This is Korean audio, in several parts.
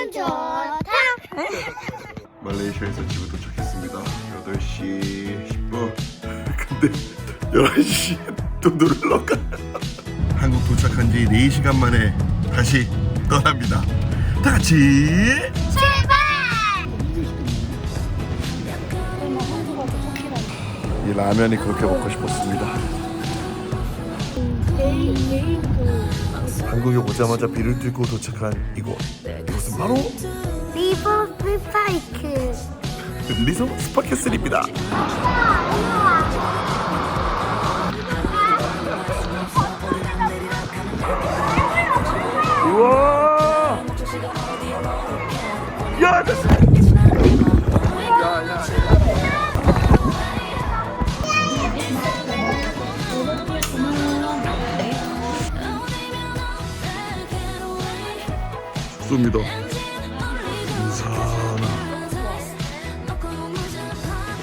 기분 좋다. 말레이시아에서 집에 도착했습니다. 8시 10분. 근데 11시에 또 놀러 가. 한국 도착한 지 4시간 만에 다시 떠납니다. 다 같이 이 라면이 그렇게 먹고 싶었습니다. 한국에 오자마자 비를 뚫고 도착한 이곳. 이곳은 바로 리버 프파이크. 리소 스파켓슬입니다. 우와! 야, 나 춥습니다. 인사나.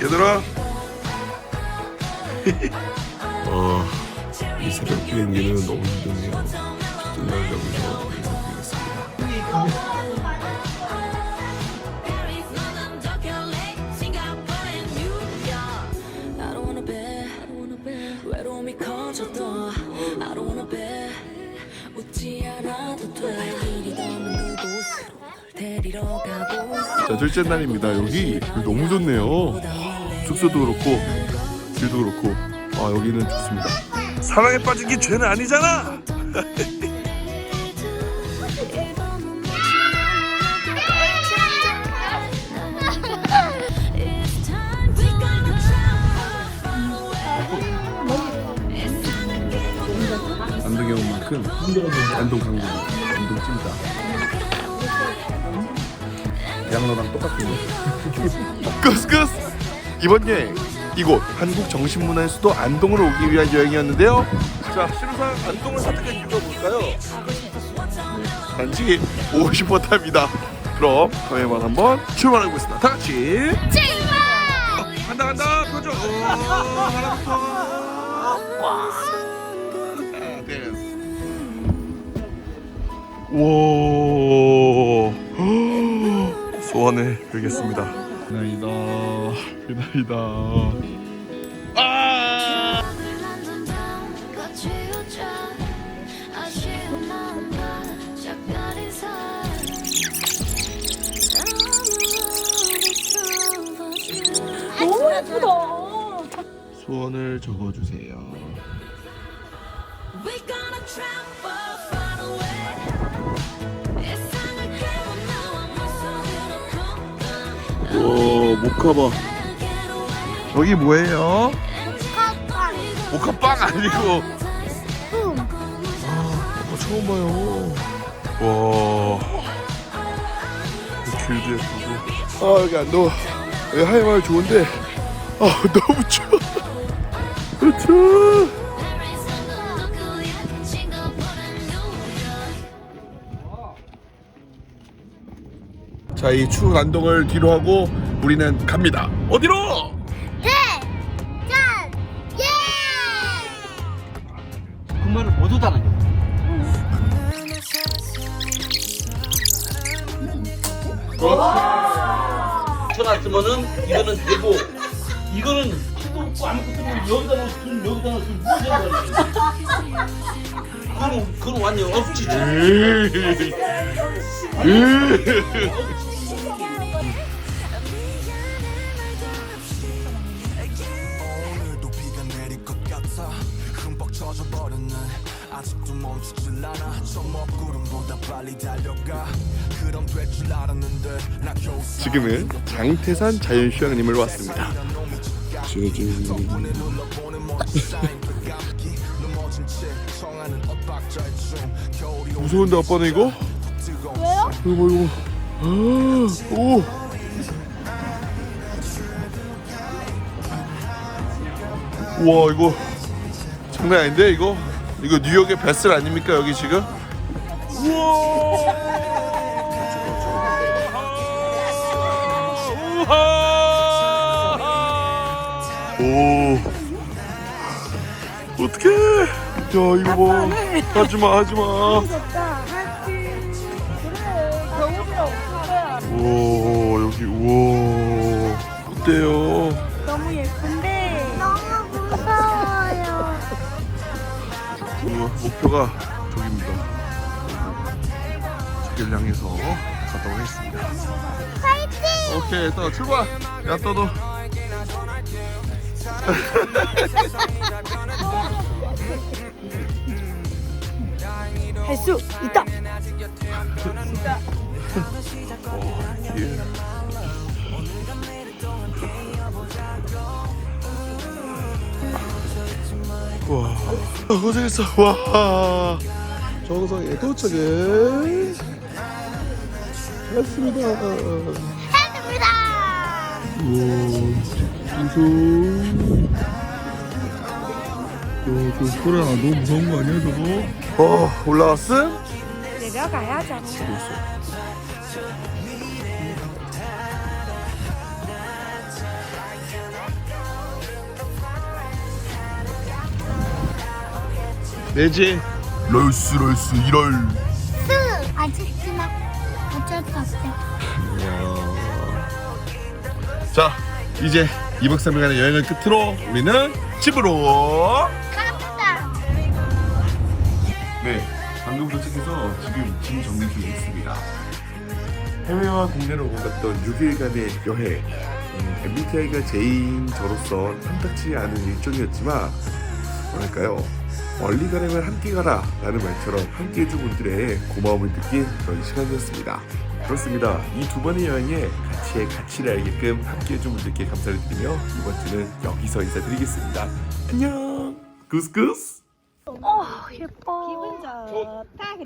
얘들아. 어, 이 새벽 비행기는 너무 힘드네요. 정말 wanna be 외로움이 커져도 I don't wanna be 웃지 않아도 돼 자, 둘째 날입니다. 여기 너무 좋네요. 숙소도 그렇고, 길도 그렇고, 아, 여기는 좋습니다. 사랑에 빠진 게 죄는 아니잖아! 안동에 온 만큼 안동 강북, 안동 찜닭. 양로랑 똑같은데. 끝끝! 이번 여행 이곳 한국 정신문화의 수도 안동으로 오기 위한 여행이었는데요. 자, 신우상 안동을 선택한 이유가 뭘까요? 단지 오고 싶었답니다. 그럼 저희만 한번 출발해 보겠습니다. 다 같이 출발! 간다 간다 표정. 오, 하나부터. 와. 네. 와 소원을 빌겠습니다. 그날이다 그날이다. 아! 너무 예쁘다 소원을 적어주세요. We gonna travel far away 오 모카바. 저기 뭐예요? 모카빵 아니고. 아, 이거 처음 봐요. 와. 길도 예쁘고. 아 여기 안 더워. 여기 하이마을 좋은데. 아 너무 추워. 추워. 자, 이 추운 안동을 뒤로 하고 우리는 갑니다. 어디로? 짠! 예! 그 말을 못 하다는 거. 전화 있으면은 이거는 되고 이거는 키도 없고 아무것도 없고 여기다 놓으면 여기다 놓으면 무슨 말이야 그건 완전 억지지 오늘도 비가 내릴 것 같아. 흠뻑 젖어버린 날. 아직도 멈추질 않아 저 먹구름보다 빨리 달려가. 그럼 될 줄 알았는데 나 겨우 지금은 장태산 자연휴양림을 왔습니다. 눌러보는 사인 감기 무서운데 아빠는 이거? 왜요? 이거 이거. 아, 오. 우와 이거 장난 아닌데 이거? 이거 뉴욕의 베슬 아닙니까 여기 지금? 우와. 오. 어떡해. 야 이거 뭐. 봐 아빠는 하지마 하지마. 오 여기 우와. 어때요? 너무 예쁜데. 너무 무서워요. 우와, 목표가 저기입니다. 저길 향해서 갔다 오겠습니다. 파이팅! 오케이 또 출발! 야 또도 할 수 있다. 예. 와, 아, 고생했어. 와, 정상에 도착해. 했습니다. 해줍니다. 우와, 무서워. 야, 저 소라 너무 무서운 거 아니야, 저거? 어, 올라왔음? 내려가야죠. 내지. 럴스 럴스 1월. 스 아직지만 어쩔 수 없어. 자, 이제 2박 3일간의 여행을 끝으로 우리는 집으로. 네, 방금 도착해서 지금 짐 정리 중에 있습니다. 해외와 국내를 오고 갔던 6일간의 여행. 음, MBTI가 J인 저로서 탐탁치 않은 일정이었지만 뭐랄까요 멀리 가려면 함께 가라 라는 말처럼 함께 해준 분들의 고마움을 느낀 그런 시간이었습니다. 그렇습니다. 이 두 번의 여행에 가치의 가치를 알게끔 함께 해준 분들께 감사를 드리며 이번 주는 여기서 인사드리겠습니다. 안녕. 구스구스. 예뻐. 기분 좋다.